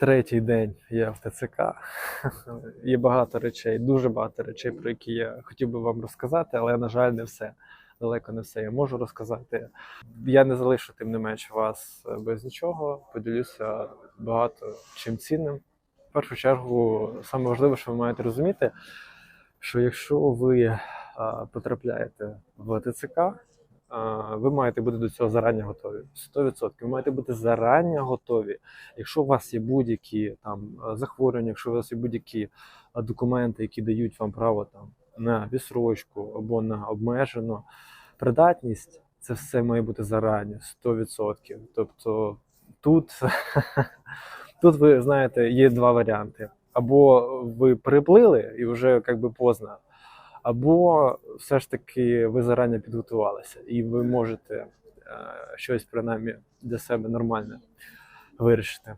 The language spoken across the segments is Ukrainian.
Третій день я в ТЦК. Є багато речей, дуже багато речей, про які я хотів би вам розказати, але, на жаль, не все. Далеко не все я можу розказати. Я не залишу, тим не менш, вас е, без нічого. Поділюся багато чим цінним. В першу чергу, саме важливе, що ви маєте розуміти, що якщо ви потрапляєте в ТЦК, ви маєте бути до цього зарані готові. 100%. Ви маєте бути зарані готові. Якщо у вас є будь-які там е, захворювання, якщо у вас є будь-які е, документи, які дають вам право там на відсрочку або на обмежену придатність, це все має бути зарані, 100%. Тобто тут, тут ви знаєте, є два варіанти. Або ви приплили і вже як би поздно, або все ж таки ви зарані підготувалися, і ви можете е, щось принаймні для себе нормальне вирішити.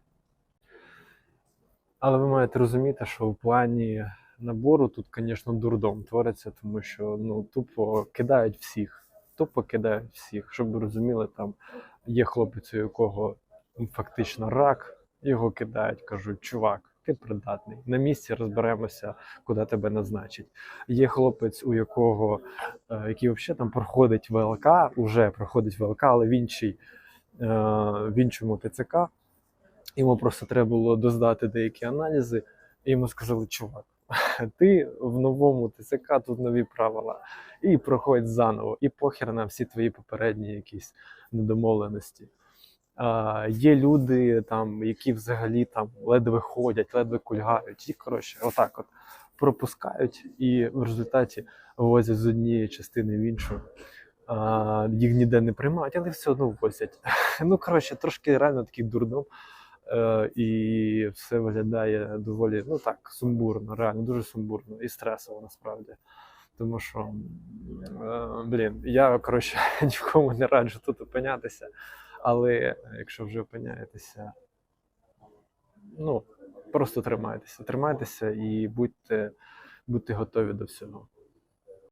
Але ви маєте розуміти, що в плані набору тут, звісно, дурдом твориться, тому що ну тупо кидають всіх, тупо кидають всіх. Щоб ви розуміли, там є хлопець, у якого фактично рак, його кидають, кажуть, чувак, ти придатний. На місці розберемося, куди тебе назначить. Є хлопець, у якого е, який взагалі там проходить ВЛК, уже проходить ВЛК, але в іншій, е, в іншому ТЦК. Йому просто треба було доздати деякі аналізи, і йому сказали, чувак, ти в новому ТЦК, тут нові правила, і проходь заново, і похер на всі твої попередні якісь недомовленості. А, є люди, там, які взагалі там ледве ходять, ледве кульгають, і коротше, отак от пропускають, і в результаті возять з однієї частини в іншу. А, їх ніде не приймають, але все одно возять. Ну, коротше, трошки реально такий дурдом. Е, і все виглядає доволі ну так сумбурно, реально дуже сумбурно і стресово насправді. Тому що, е, блін, я коротше нікому не раджу тут опинятися, але якщо вже опиняєтеся, ну просто тримайтеся, тримайтеся і будьте, будьте готові до всього.